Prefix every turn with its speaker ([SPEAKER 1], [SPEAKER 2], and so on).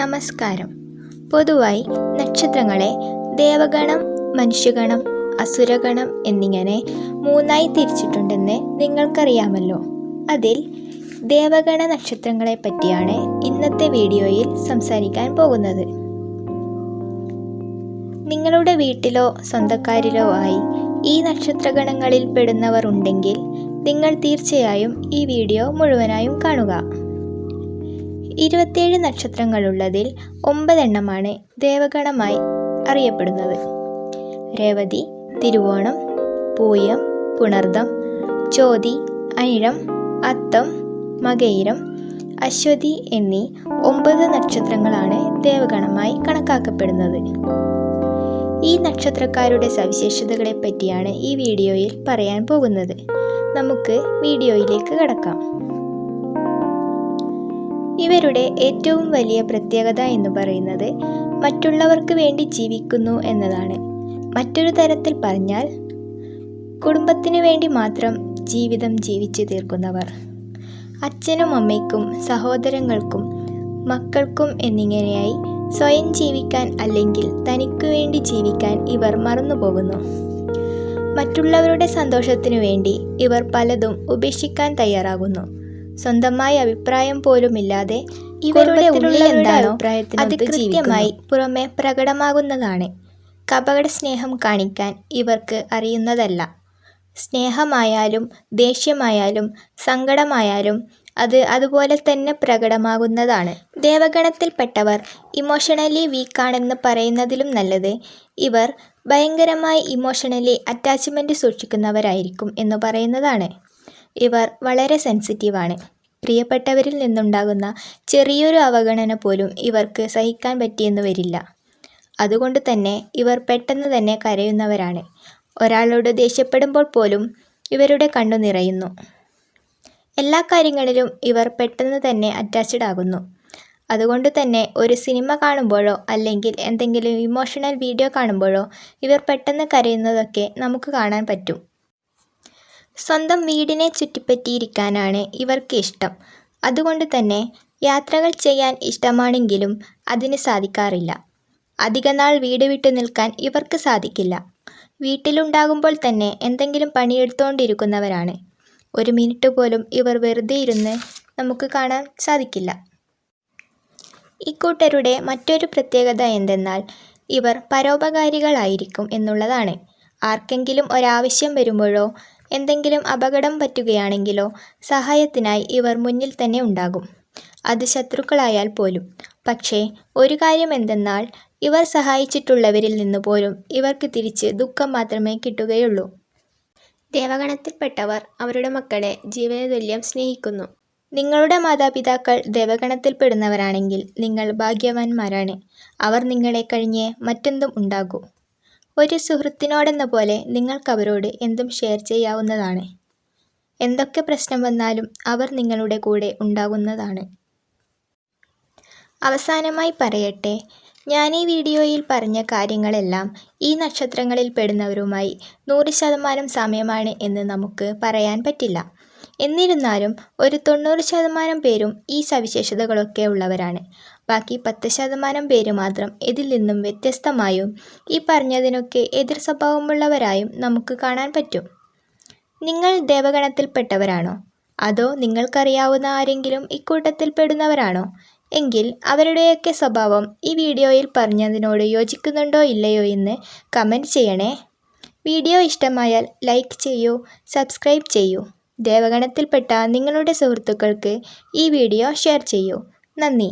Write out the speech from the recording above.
[SPEAKER 1] നമസ്കാരം. പൊതുവായി നക്ഷത്രങ്ങളെ ദേവഗണം മനുഷ്യഗണം അസുരഗണം എന്നിങ്ങനെ മൂന്നായി തിരിച്ചിട്ടുണ്ടെന്ന് നിങ്ങൾക്കറിയാമല്ലോ. അതിൽ ദേവഗണ നക്ഷത്രങ്ങളെ പറ്റിയാണ് ഇന്നത്തെ വീഡിയോയിൽ സംസാരിക്കാൻ പോകുന്നത്. നിങ്ങളുടെ വീട്ടിലോ സ്വന്തക്കാരിലോ ആയി ഈ നക്ഷത്രഗണങ്ങളിൽ പെടുന്നവർ ഉണ്ടെങ്കിൽ നിങ്ങൾ തീർച്ചയായും ഈ വീഡിയോ മുഴുവനായും കാണുക. ഇരുപത്തിയേഴ് നക്ഷത്രങ്ങളുള്ളതിൽ ഒമ്പതെണ്ണമാണ് ദേവഗണമായി അറിയപ്പെടുന്നത്. രേവതി തിരുവോണം പൂയം പുണർദം ചോതി അനിഴം അത്തം മകയിരം അശ്വതി എന്നീ ഒമ്പത് നക്ഷത്രങ്ങളാണ് ദേവഗണമായി കണക്കാക്കപ്പെടുന്നത്. ഈ നക്ഷത്രക്കാരുടെ സവിശേഷതകളെ പറ്റിയാണ് ഈ വീഡിയോയിൽ പറയാൻ പോകുന്നത്. നമുക്ക് വീഡിയോയിലേക്ക് കടക്കാം. ഇവരുടെ ഏറ്റവും വലിയ പ്രത്യേകത എന്ന് പറയുന്നത് മറ്റുള്ളവർക്ക് വേണ്ടി ജീവിക്കുന്നു എന്നതാണ്. മറ്റൊരു തരത്തിൽ പറഞ്ഞാൽ കുടുംബത്തിന് വേണ്ടി മാത്രം ജീവിതം ജീവിച്ചു തീർക്കുന്നവർ. അച്ഛനും അമ്മയ്ക്കും സഹോദരങ്ങൾക്കും മക്കൾക്കും എന്നിങ്ങനെയായി സ്വയം ജീവിക്കാൻ അല്ലെങ്കിൽ തനിക്കു വേണ്ടി ജീവിക്കാൻ ഇവർ മറന്നുപോകുന്നു മറ്റുള്ളവരുടെ സന്തോഷത്തിനു വേണ്ടി ഇവർ പലതും ഉപേക്ഷിക്കാൻ തയ്യാറാകുന്നു. സ്വന്തമായ അഭിപ്രായം പോലുമില്ലാതെ ഇവരുടെ ഉള്ളിൽ എന്താണോ അത് കൃത്യമായി പുറമെ പ്രകടമാകുന്നതാണ്. കപകട സ്നേഹം കാണിക്കാൻ ഇവർക്ക് അറിയുന്നതല്ല. സ്നേഹമായാലും ദേഷ്യമായാലും സങ്കടമായാലും അത് അതുപോലെ തന്നെ പ്രകടമാകുന്നതാണ്. ദേവഗണത്തിൽപ്പെട്ടവർ ഇമോഷണലി വീക്കാണെന്ന് പറയുന്നതിലും നല്ലത് ഇവർ ഭയങ്കരമായി ഇമോഷണലി അറ്റാച്ച്മെന്റ് സൂക്ഷിക്കുന്നവരായിരിക്കും എന്ന് പറയുന്നതാണ്. ഇവർ വളരെ സെൻസിറ്റീവാണ് പ്രിയപ്പെട്ടവരിൽ നിന്നുണ്ടാകുന്ന ചെറിയൊരു അവഗണന പോലും ഇവർക്ക് സഹിക്കാൻ പറ്റിയെന്ന് വരില്ല. അതുകൊണ്ട് തന്നെ ഇവർ പെട്ടെന്ന് തന്നെ കരയുന്നവരാണ്. ഒരാളോട് ദേഷ്യപ്പെടുമ്പോൾ പോലും ഇവരുടെ കണ്ണു നിറയുന്നു. എല്ലാ കാര്യങ്ങളിലും ഇവർ പെട്ടെന്ന് തന്നെ അറ്റാച്ച്ഡ് ആകുന്നു. അതുകൊണ്ട് തന്നെ ഒരു സിനിമ കാണുമ്പോഴോ അല്ലെങ്കിൽ എന്തെങ്കിലും ഇമോഷണൽ വീഡിയോ കാണുമ്പോഴോ ഇവർ പെട്ടെന്ന് കരയുന്നതൊക്കെ നമുക്ക് കാണാൻ പറ്റും. സ്വന്തം വീടിനെ ചുറ്റിപ്പറ്റിയിരിക്കാനാണ് ഇവർക്ക് ഇഷ്ടം. അതുകൊണ്ട് തന്നെ യാത്രകൾ ചെയ്യാൻ ഇഷ്ടമാണെങ്കിലും അതിന് സാധിക്കാറില്ല. അധികനാൾ വീട് വിട്ടു നിൽക്കാൻ ഇവർക്ക് സാധിക്കില്ല. വീട്ടിലുണ്ടാകുമ്പോൾ തന്നെ എന്തെങ്കിലും പണിയെടുത്തുകൊണ്ടിരിക്കുന്നവരാണ് ഒരു മിനിറ്റ് പോലും ഇവർ വെറുതെ ഇരുന്ന് നമുക്ക് കാണാൻ സാധിക്കില്ല. ഇക്കൂട്ടരുടെ മറ്റൊരു പ്രത്യേകത എന്തെന്നാൽ ഇവർ പരോപകാരികളായിരിക്കും എന്നുള്ളതാണ്. ആർക്കെങ്കിലും ഒരാവശ്യം വരുമ്പോഴോ എന്തെങ്കിലും അപകടം പറ്റുകയാണെങ്കിലോ സഹായത്തിനായി ഇവർ മുന്നിൽ തന്നെ ഉണ്ടാകും. അത് ശത്രുക്കളായാൽ പോലും. പക്ഷേ ഒരു കാര്യം എന്തെന്നാൽ ഇവർ സഹായിച്ചിട്ടുള്ളവരിൽ നിന്ന് പോലും ഇവർക്ക് തിരിച്ച് ദുഃഖം മാത്രമേ കിട്ടുകയുള്ളൂ. ദേവഗണത്തിൽപ്പെട്ടവർ അവരുടെ മക്കളെ ജീവനതുല്യം സ്നേഹിക്കുന്നു. നിങ്ങളുടെ മാതാപിതാക്കൾ ദേവഗണത്തിൽപ്പെടുന്നവരാണെങ്കിൽ നിങ്ങൾ ഭാഗ്യവാന്മാരാണ്. അവർ നിങ്ങളെ കഴിഞ്ഞേ മറ്റെന്തും ഉണ്ടാകൂ. ഒരു സുഹൃത്തിനോടെന്ന പോലെ നിങ്ങൾക്കവരോട് എന്തും ഷെയർ ചെയ്യാവുന്നതാണ്. എന്തൊക്കെ പ്രശ്നം വന്നാലും അവർ നിങ്ങളുടെ കൂടെ ഉണ്ടാകുന്നതാണ്. അവസാനമായി പറയട്ടെ ഞാൻ ഈ വീഡിയോയിൽ പറഞ്ഞ കാര്യങ്ങളെല്ലാം ഈ നക്ഷത്രങ്ങളിൽ പെടുന്നവരുമായി നൂറ് ശതമാനം സമയമാണ് എന്ന് നമുക്ക് പറയാൻ പറ്റില്ല. എന്നിരുന്നാലും ഒരു തൊണ്ണൂറ് ശതമാനം പേരും ഈ സവിശേഷതകളൊക്കെ ഉള്ളവരാണ്. ബാക്കി പത്ത് ശതമാനം പേര് മാത്രം ഇതിൽ നിന്നും വ്യത്യസ്തമായും ഈ പറഞ്ഞതിനൊക്കെ എതിർ സ്വഭാവമുള്ളവരായും നമുക്ക് കാണാൻ പറ്റും. നിങ്ങൾ ദേവഗണത്തിൽപ്പെട്ടവരാണോ? അതോ നിങ്ങൾക്കറിയാവുന്ന ആരെങ്കിലും ഇക്കൂട്ടത്തിൽ പെടുന്നവരാണോ? എങ്കിൽ അവരുടെയൊക്കെ സ്വഭാവം ഈ വീഡിയോയിൽ പറഞ്ഞതിനോട് യോജിക്കുന്നുണ്ടോ ഇല്ലയോ എന്ന് കമന്റ് ചെയ്യണേ. വീഡിയോ ഇഷ്ടമായാൽ ലൈക്ക് ചെയ്യൂ സബ്സ്ക്രൈബ് ചെയ്യൂ. ദേവഗണത്തിൽപ്പെട്ട നിങ്ങളുടെ സുഹൃത്തുക്കൾക്ക് ഈ വീഡിയോ ഷെയർ ചെയ്യൂ. നന്ദി.